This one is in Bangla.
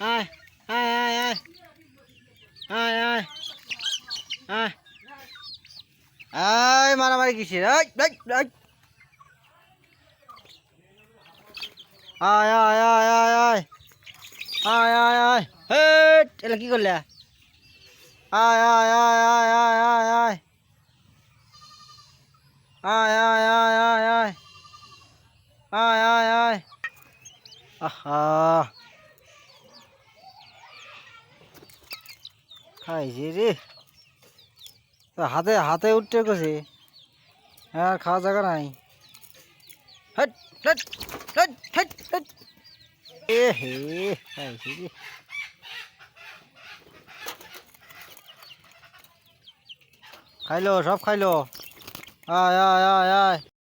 আয় আয় আয় আয় মারামারি কিসের আয় আয় আয় আয় আয় আয় আয় আয় আয় আয় আয় হেট এলা কি করলে আয় আয় আয় আয় আয় আয় আয় আয় আয় আয় আয় আয় আয় আয় আয় আহা খাইছে রে। হাতে হাতে উঠতে গেছে। আর খাওয়া জায়গা নাই। হট এ হে খাইলো, সব খাইলো। আয় আয় আয় আয়।